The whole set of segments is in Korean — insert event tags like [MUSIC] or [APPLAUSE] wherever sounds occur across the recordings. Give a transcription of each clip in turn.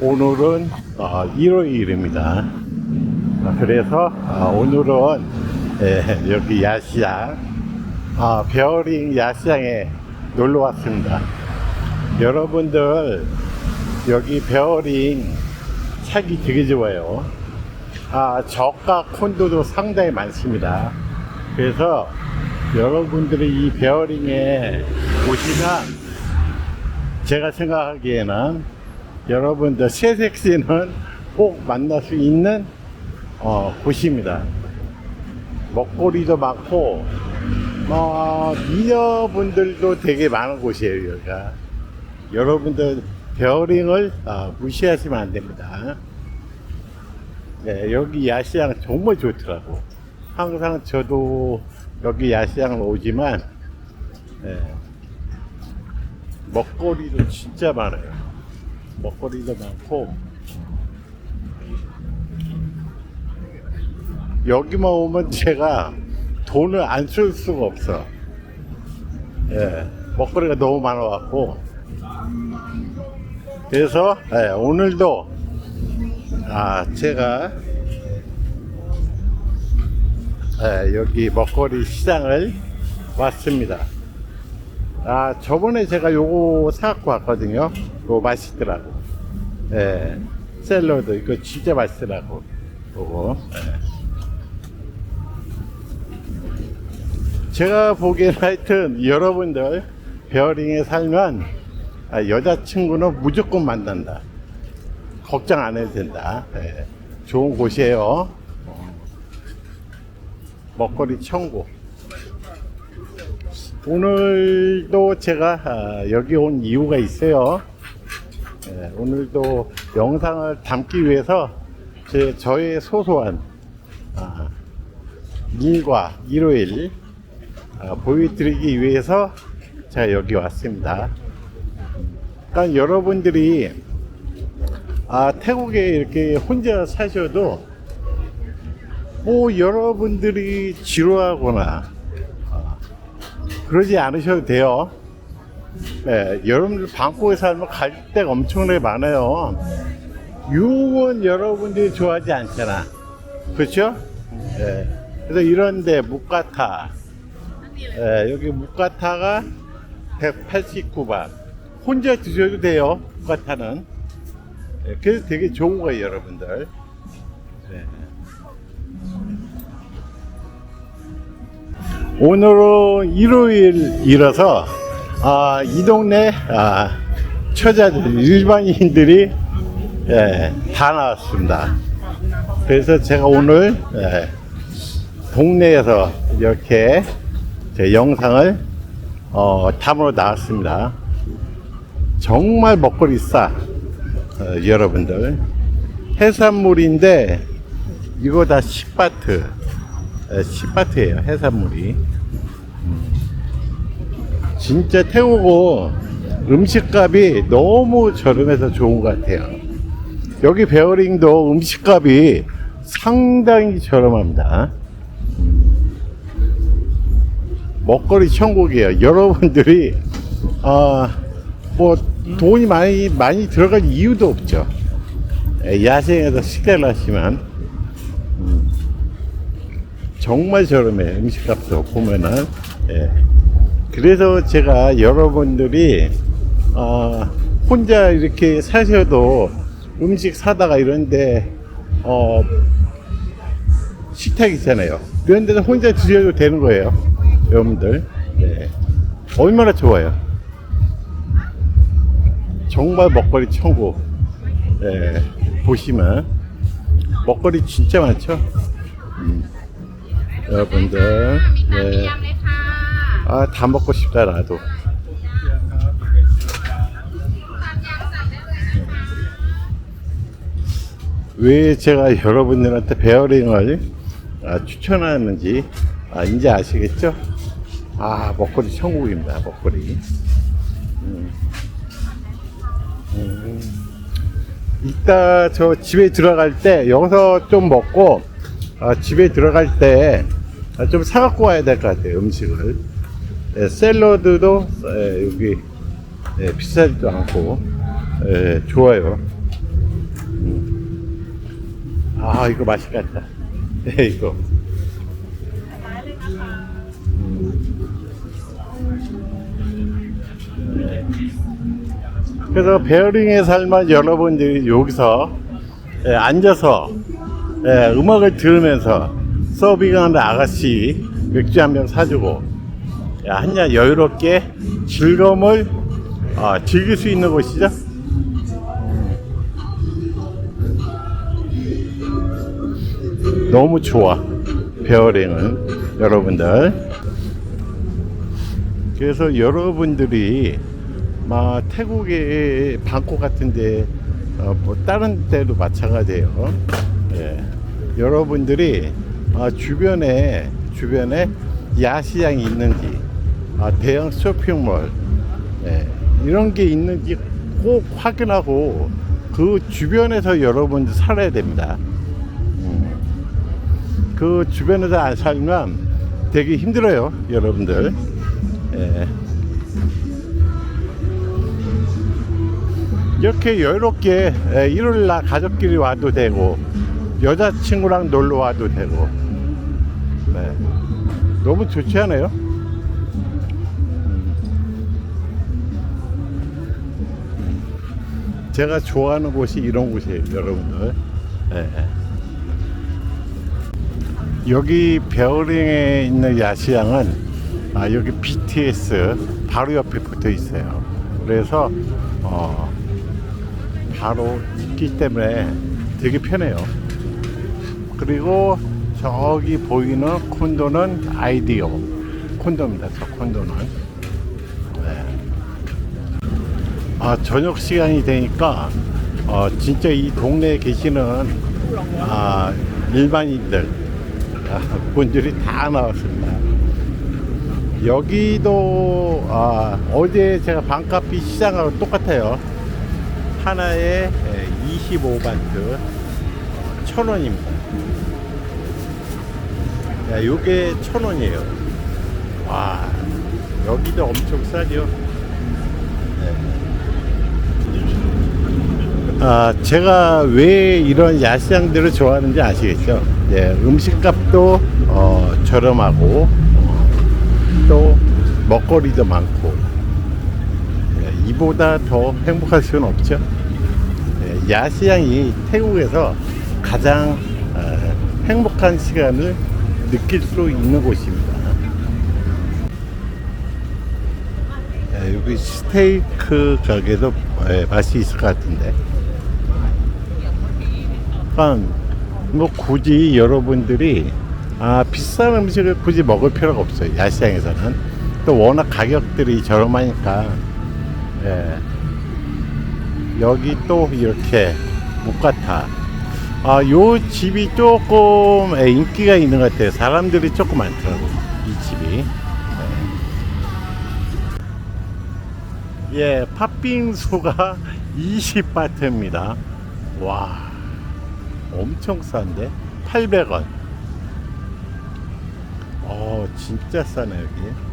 오늘은 어, 일요일입니다. 아, 그래서 아, 오늘은 예, 여기 야시장, 아, 베어링 야시장에 놀러 왔습니다. 여러분들 여기 베어링 차기 되게 좋아요. 아, 저가 콘도도 상당히 많습니다. 그래서 여러분들이 이 베어링에 오시면 제가 생각하기에는 여러분들 새색시는 꼭 만날 수 있는 어, 곳입니다. 먹거리도 많고 어, 미녀분들도 되게 많은 곳이에요 여기가. 여러분들 베어링을 어, 무시하시면 안 됩니다. 네, 여기 야시장 정말 좋더라고. 항상 저도 여기 야시장을 오지만 네, 먹거리도 진짜 많아요. 먹거리도 많고 여기만 오면 제가 돈을 안 쓸 수가 없어. 예, 먹거리가 너무 많아갖고 그래서 예, 오늘도 아 제가 예, 여기 먹거리 시장을 왔습니다. 아 저번에 제가 요거 사갖고 왔거든요. 요거 맛있더라고. 예, 샐러드 이거 진짜 맛있더라고. 요거. 예. 제가 보기엔 하여튼 여러분들 베어링에 살면 아, 여자친구는 무조건 만난다. 걱정 안 해도 된다. 예, 좋은 곳이에요. 어. 먹거리 천국. 오늘도 제가 아, 여기 온 이유가 있어요. 예, 오늘도 영상을 담기 위해서 제, 저의 소소한 아, 일과 일요일 아, 보여드리기 위해서 제가 여기 왔습니다. 그러니까 여러분들이 아, 태국에 이렇게 혼자 사셔도 뭐 여러분들이 지루하거나 아, 그러지 않으셔도 돼요. 네, 여러분들 방콕에 살면 갈 데가 엄청나게 많아요. 유흥은 여러분들이 좋아하지 않잖아. 그렇죠? 네, 그래서 이런데 묵가타 예, 여기 묵가타가 189바. 혼자 드셔도 돼요, 묵가타는. 예, 그래서 되게 좋은 거예요, 여러분들. 예. 오늘은 일요일이라서, 아, 이 동네, 아, 처자들, 일반인들이, 예, 다 나왔습니다. 그래서 제가 오늘, 예, 동네에서 이렇게 제 영상을 어, 담으러 나왔습니다. 정말 먹거리 싸, 어, 여러분들. 해산물인데 이거 다 10바트, 10바트예요 해산물이. 음. 진짜 태우고 음식값이 너무 저렴해서 좋은 것 같아요. 여기 베어링도 음식값이 상당히 저렴합니다. 먹거리 천국이에요. [LAUGHS] 여러분들이 아 뭐 돈이 많이 많이 들어갈 이유도 없죠. 예, 야생에서 식사를 하시면 음, 정말 저렴해 음식값도 보면은 예. 그래서 제가 여러분들이 아, 혼자 이렇게 사셔도 음식 사다가 이런데 어, 식탁 있잖아요. 그런 데서 혼자 드셔도 되는 거예요. 여러분들. 네. 얼마나 좋아요. 정말 먹거리 천국. 네. 보시면 먹거리 진짜 많죠. 음. 여러분들. 네. 아, 다 먹고 싶다 나도. 왜 제가 여러분들한테 베어링을 아, 추천하는지 아, 이제 아시겠죠? 아, 먹거리 천국입니다, 먹거리. 음. 음. 이따 저 집에 들어갈 때, 여기서 좀 먹고, 아, 집에 들어갈 때, 아, 좀 사갖고 와야 될 것 같아요, 음식을. 예, 샐러드도, 예, 여기, 예, 비싸지도 않고, 예, 좋아요. 아 이거 맛있겠다. [LAUGHS] 네 이거. 그래서 베어링의 삶은 여러분들이 여기서 예, 앉아서 예, 음악을 들으면서 서빙하는 아가씨 맥주 한 병 사주고 예, 한잔 여유롭게 즐거움을 어, 즐길 수 있는 곳이죠. 너무 좋아 베어링은 여러분들 그래서 여러분들이 막 태국의 방콕 같은데 어, 뭐 다른 데도 마찬가지예요. 예. 여러분들이 아, 주변에 주변에 야시장이 있는지 아, 대형 쇼핑몰 예, 이런 게 있는지 꼭 확인하고 그 주변에서 여러분들 살아야 됩니다. 음. 그 주변에서 안 살면 되게 힘들어요, 여러분들. 예. 이렇게 여유롭게 예, 일요일 날 가족끼리 와도 되고 여자친구랑 놀러 와도 되고 네. 너무 좋지 않아요? 음. 제가 좋아하는 곳이 이런 곳이에요 여러분들 예. 여기 베어링에 있는 야시장은 아, 여기 BTS 바로 옆에 붙어 있어요 그래서 어, 바로 있기 때문에 되게 편해요. 그리고 저기 보이는 콘도는 아이디어 콘도입니다. 저 콘도는. 네. 아 저녁 시간이 되니까 어, 진짜 이 동네에 계시는 아, 일반인들 아, 분들이 다 나왔습니다. 여기도 아, 어제 제가 반값이 시장하고 똑같아요. 하나에 25바트 1000원입니다. 야, 요게 1000원이에요. 와, 여기도 엄청 싸죠. 네. 아, 제가 왜 이런 야시장들을 좋아하는지 아시겠죠? 네, 음식값도 어, 저렴하고 또 먹거리도 많고 네, 이보다 더 행복할 수는 없죠. 네, 야시장이 태국에서 가장 어, 행복한 시간을 느낄 수 있는 곳입니다. 네, 여기 스테이크 가게도 예, 맛이 있을 것 같은데. 그러니까 뭐 굳이 여러분들이 아 비싼 음식을 굳이 먹을 필요가 없어요. 야시장에서는 또 워낙 가격들이 저렴하니까. 예. 여기 또 이렇게 목가타. 아, 요 집이 조금 예, 인기가 있는 것 같아요. 사람들이 조금 많더라고요. 이 집이. 예, 예 팥빙수가 [LAUGHS] 20바트입니다. 와, 엄청 싼데? 800원. 어, 진짜 싸네, 여기.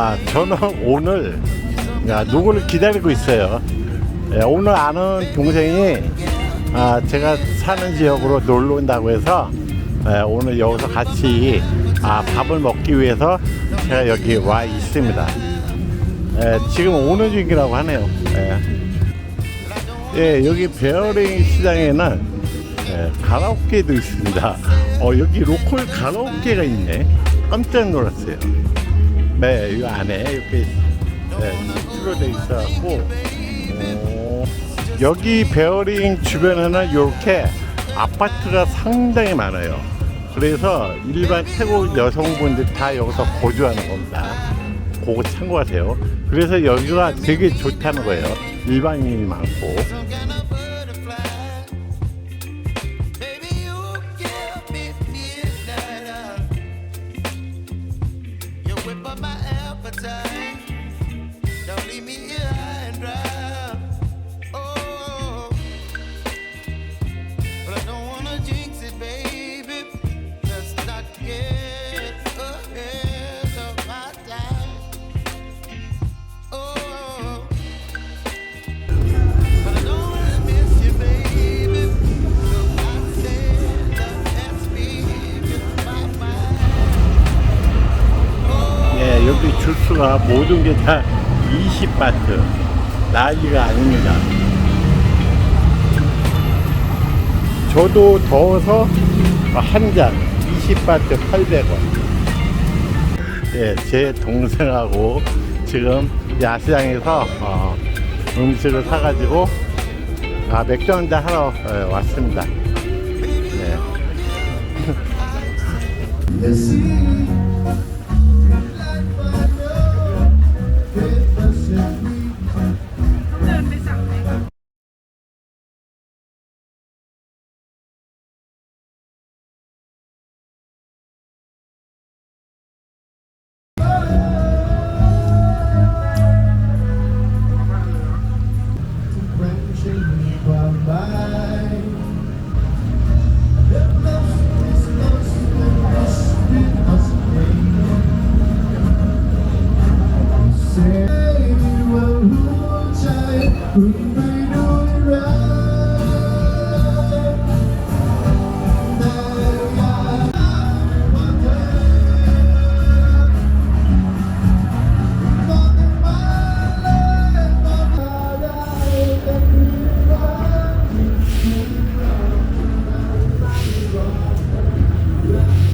아, 저는 오늘 야, 누구를 기다리고 있어요. 예, 오늘 아는 동생이 아, 제가 사는 지역으로 놀러 온다고 해서 예, 오늘 여기서 같이 아, 밥을 먹기 위해서 제가 여기 와 있습니다. 예, 지금 오는 중이라고 하네요. 예. 예, 여기 베어링 시장에는 예, 가라오케도 있습니다. 어, 여기 로컬 가라오케가 있네. 깜짝 놀랐어요. 네, 이 안에 이렇게 네, 틀어져 있어갖고 어, 여기 베어링 주변에는 이렇게 아파트가 상당히 많아요. 그래서 일반 태국 여성분들 다 여기서 거주하는 겁니다. 그거 참고하세요. 그래서 여기가 되게 좋다는 거예요. 일반인이 많고. time. 주스가 모든 게 다 20바트. 난리가 아닙니다. 저도 더워서 한 잔 20바트 800원. 예, 제 동생하고 지금 야시장에서 어, 음식을 사가지고 아, 맥주 한잔 하러 어, 왔습니다. 예. mm